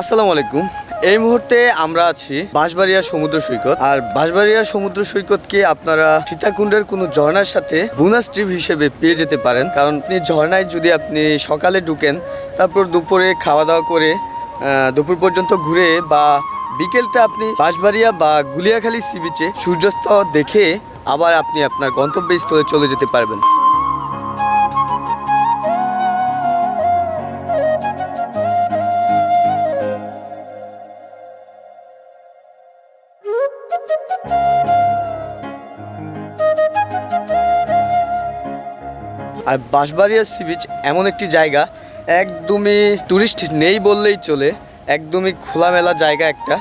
আসসালামু আলাইকুম। এই মুহূর্তে আমরা আছি বাঁশবাড়িয়া সমুদ্র সৈকত। আর বাঁশবাড়িয়া সমুদ্র সৈকতকে আপনারা সীতাকুণ্ডের কোনো ঝর্ণার সাথে বোনাস ট্রিপ হিসেবে পেয়ে যেতে পারেন। কারণ আপনি ঝর্ণায় যদি আপনি সকালে ঢুকেন, তারপর দুপুরে খাওয়া দাওয়া করে দুপুর পর্যন্ত ঘুরে বা বিকেলটা আপনি বাঁশবাড়িয়া বা গুলিয়াখালী সি বিচে সূর্যাস্ত দেখে আবার আপনি আপনার গন্তব্যস্থলে চলে যেতে পারবেন। আর বাঁশবাড়িয়া সি বিচ এমন একটি জায়গা, একদমই টুরিস্ট নেই বললেই চলে। একদমই খোলামেলা জায়গা একটা।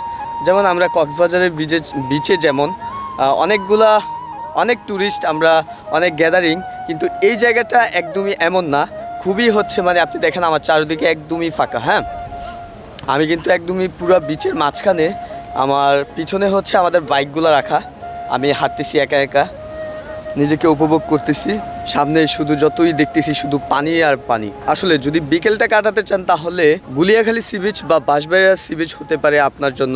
যেমন আমরা কক্সবাজারের বিচে বিচে যেমন অনেকগুলা, অনেক টুরিস্ট আমরা, অনেক গ্যাদারিং কিন্তু এই জায়গাটা একদমই এমন না। খুবই হচ্ছে মানে আপনি দেখেন আমার চারিদিকে একদমই ফাঁকা হ্যাঁ? আমি কিন্তু একদমই পুরো বিচের মাঝখানে আমার পিছনে হচ্ছে আমাদের বাইকগুলো রাখা। আমি হাঁটতেছি একা একা, নিজেকে উপভোগ করতেছি। সামনে শুধু যতই দেখতেছি শুধু পানি আর পানি। আসলে যদি বিকেলটা কাটাতে চান তাহলে গুলিয়াখালী সি বিচ বা বাঁশবাড়িয়া সি বিচ হতে পারে আপনার জন্য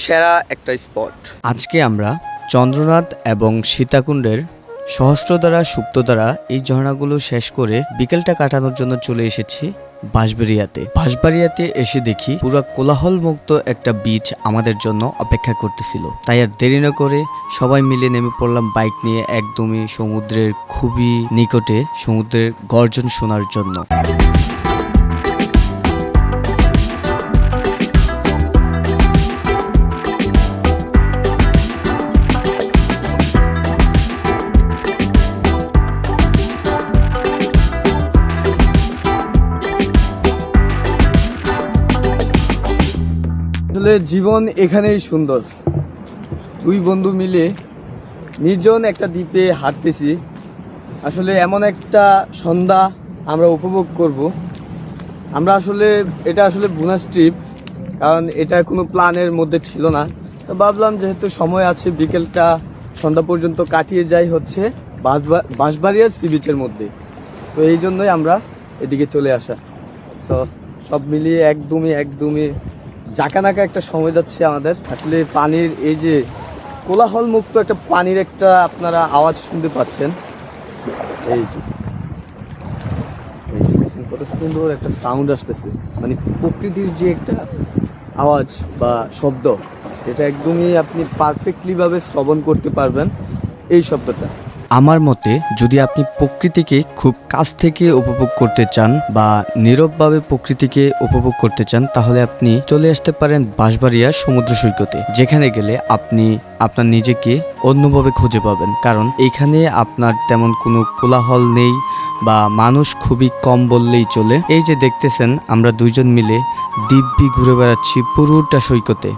সেরা একটা স্পট। আজকে আমরা চন্দ্রনাথ এবং সীতাকুণ্ডের সহস্রদ্বারা সুপ্তদ্বারা এই ঝর্ণাগুলো শেষ করে বিকেলটা কাটানোর জন্য চলে এসেছি। বাঁশবাড়িয়াতে। বাঁশবাড়িয়াতে এসে দেখি পুরো কোলাহল মুক্ত একটা বিচ আমাদের জন্য অপেক্ষা করতেছিল। তাই আর দেরি না করে সবাই মিলে নেমে পড়লাম বাইক নিয়ে একদমই সমুদ্রের খুবই নিকটে, সমুদ্রের গর্জন শোনার জন্য। আসলে জীবন এখানেই সুন্দর। দুই বন্ধু মিলে নির্জন একটা দ্বীপে হাঁটতেছি। আসলে এমন একটা সন্ধ্যা আমরা উপভোগ করব। আমরা আসলে, এটা আসলে বোনাস ট্রিপ, কারণ এটা কোনো প্ল্যানের মধ্যে ছিল না। তো ভাবলাম যেহেতু সময় আছে, বিকেলটা সন্ধ্যা পর্যন্ত কাটিয়ে যাই হচ্ছে বাঁশবা- বাঁশবাড়িয়া সি বিচের মধ্যে। তো এই জন্যই আমরা এদিকে চলে আসা। তো সব মিলিয়ে একদমই একদমই জাকানাকা একটা সময় যাচ্ছে আমাদের। আসলে পানির এই যে কোলাহল মুক্ত একটা পানির একটা আপনারা আওয়াজ শুনতে পাচ্ছেন। এই যে কত সুন্দর একটা সাউন্ড আসতেছে। মানে প্রকৃতির যে একটা আওয়াজ বা শব্দ, এটা একদমই আপনি পারফেক্টলি ভাবে শ্রবণ করতে পারবেন এই শব্দটা। আমার মতে, যদি আপনি প্রকৃতিকে খুব কাছ থেকে উপভোগ করতে চান বা নীরবভাবে প্রকৃতিকে উপভোগ করতে চান, তাহলে আপনি চলে আসতে পারেন বাঁশবাড়িয়া সমুদ্র সৈকতে। যেখানে গেলে আপনি আপনার নিজেকে অন্যভাবে খুঁজে পাবেন। কারণ এখানে আপনার তেমন কোনো কোলাহল নেই বা মানুষ খুবই কম বললেই চলে। এই যে দেখতেছেন, আমরা দুইজন মিলে দিব্যি ঘুরে বেড়াচ্ছি পুরোটা সৈকতে।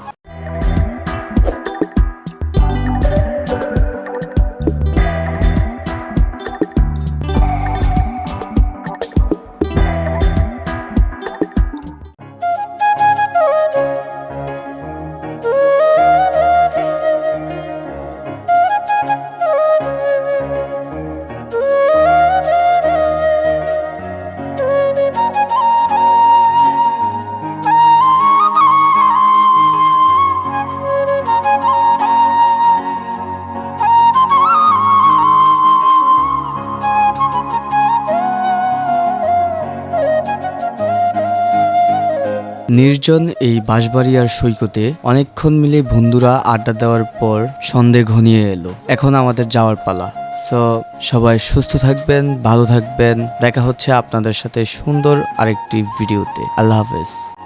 নির্জন এই বাঁশবাড়িয়ার সৈকতে অনেকক্ষণ মিলে বন্ধুরা আড্ডা দেওয়ার পর সন্ধে ঘনিয়ে এলো। এখন আমাদের যাওয়ার পালা। সো সবাই সুস্থ থাকবেন, ভালো থাকবেন। দেখা হচ্ছে আপনাদের সাথে সুন্দর আরেকটি ভিডিওতে। আল্লাহ হাফেজ।